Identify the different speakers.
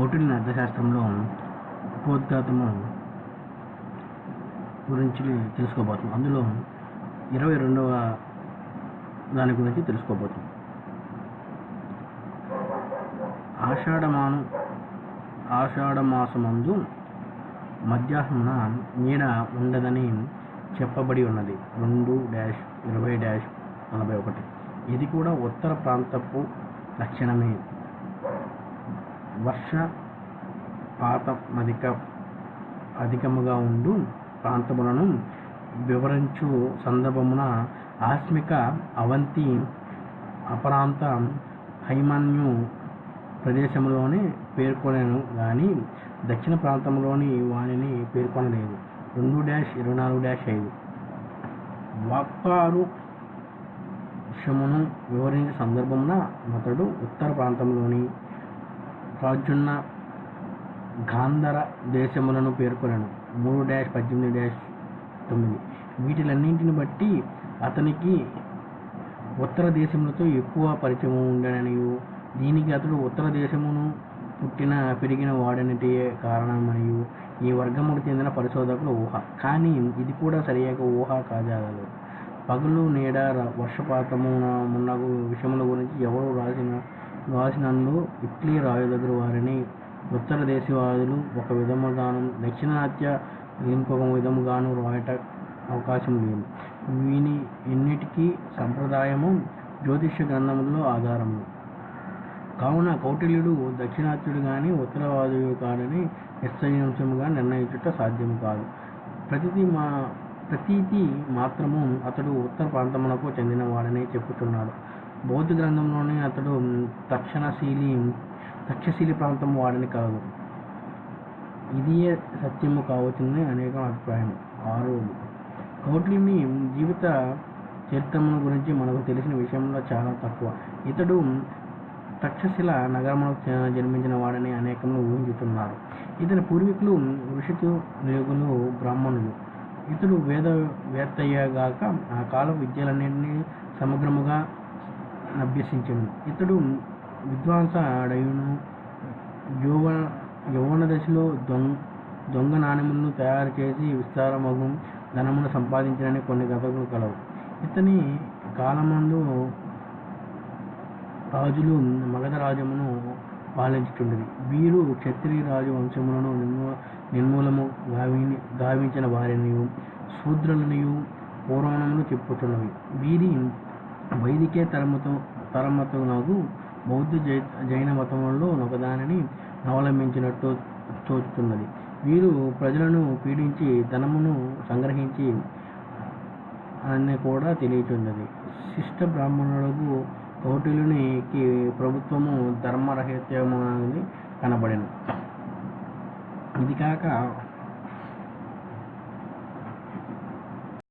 Speaker 1: కౌటిల్య అర్థశాస్త్రంలో ఉపోద్ఘాతము గురించి తెలుసుకోబోతున్నాం. అందులో ఇరవై రెండవ దాని గురించి తెలుసుకోబోతున్నాం. ఆషాఢమాను ఆషాఢమాసమందు మధ్యాహ్నమున నీడ ఉండదని చెప్పబడి ఉన్నది. రెండు డాష్ ఇరవై డాష్ నలభై ఒకటి. ఇది కూడా ఉత్తర ప్రాంతపు లక్షణమే. వర్ష పాతం అధిక అధికముగా ఉండు ప్రాంతములను వివరించు సందర్భమున ఆస్మిక అవంతి అపరాంత హైమాన్యు ప్రదేశంలోనే పేర్కొనను కానీ దక్షిణ ప్రాంతంలోని వానిని పేర్కొనలేదు. రెండు డాష్ ఇరవై నాలుగు డాష్ ఐదు. వాక్కారు విషమును వివరించే సందర్భమున అతడు ఉత్తర ప్రాంతంలోని ప్రాచున్న గాంధర దేశములను పేర్కొనను. మూడు డాష్ పద్దెనిమిది డాష్ తొమ్మిది. వీటిలన్నింటిని బట్టి అతనికి ఉత్తర దేశములతో ఎక్కువ పరిచయం ఉండడనియు దీనికి అతడు ఉత్తర దేశమును పుట్టిన పెరిగిన వాడనిటే కారణమనియు. ఈ వర్గముకు చెందిన పరిశోధకుల ఊహ. కానీ ఇది కూడా సరియాక ఊహ కాజాగలదు పగలు నీడ వర్షపాతమున వర్షపాతము మున్నగు విషయముల గురించి ఎవరు రాసిన రాసినందు ఇట్లీ రాయుదగురు వారిని ఉత్తర దేశవాదులు ఒక విధముగాను దక్షిణాత్య ఇంకొక విధముగాను రాయట అవకాశం లేదు. వీని ఎన్నిటికీ సంప్రదాయము జ్యోతిష్య గ్రంథములలో ఆధారము. కావున కౌటిల్యుడు దక్షిణాత్యుడు కానీ ఉత్తరవాదుడు కాడని నిశ్చయాంశముగా నిర్ణయించుట సాధ్యము కాదు. ప్రతిది మా ప్రతీతి మాత్రము అతడు ఉత్తర ప్రాంతమునకు చెందినవాడని చెప్పుతున్నాడు బౌద్ధ గ్రంథంలోనే అతడు తక్షణశీలి తక్షశీలి ప్రాంతం వాడని కాదు. ఇదియే సత్యము కావచ్చునని అనేక అభిప్రాయం ఆరు కౌటిల్యుని జీవిత చరిత్రమును గురించి మనకు తెలిసిన విషయంలో చాలా తక్కువ. ఇతడు తక్షశిల నగరములో జన్మించిన వాడని అనేకము ఊహించుతున్నారు. ఇతని పూర్వీకులు ఋషితు నియోగులు బ్రాహ్మణులు. ఇతడు వేద వేత్తయ్యగాక ఆ కాలం విద్యలన్నింటినీ సమగ్రముగా అభ్యసించను. ఇతడు విద్వాంస అడయును యౌవన యౌవన దశలో దొంగ దొంగ నాణ్యములను తయారు చేసి విస్తారమగు ధనమును సంపాదించడానికి కొన్ని గతలు కలవు. ఇతని కాలమందు రాజులు మగధ రాజ్యమును పాలించుచుండేది వీరు క్షత్రియ రాజు వంశములను నిర్మూ నిర్మూలము గావి గావించిన వారినియు శూద్రులనియు పూర్వనములు చెప్పుచున్నవి. వీరి వైదికే తరమతో తరమతనగు బౌద్ధ జై జైన మతములలో ఒకదానిని అవలంబించినట్టు తోచుతున్నది. వీరు ప్రజలను పీడించి ధనమును సంగ్రహించి అని కూడా తెలియచున్నది. శిష్ట బ్రాహ్మణులకు కౌటిలునికి ప్రభుత్వము ధర్మరహిత్యమని కనబడింది ఇది కాక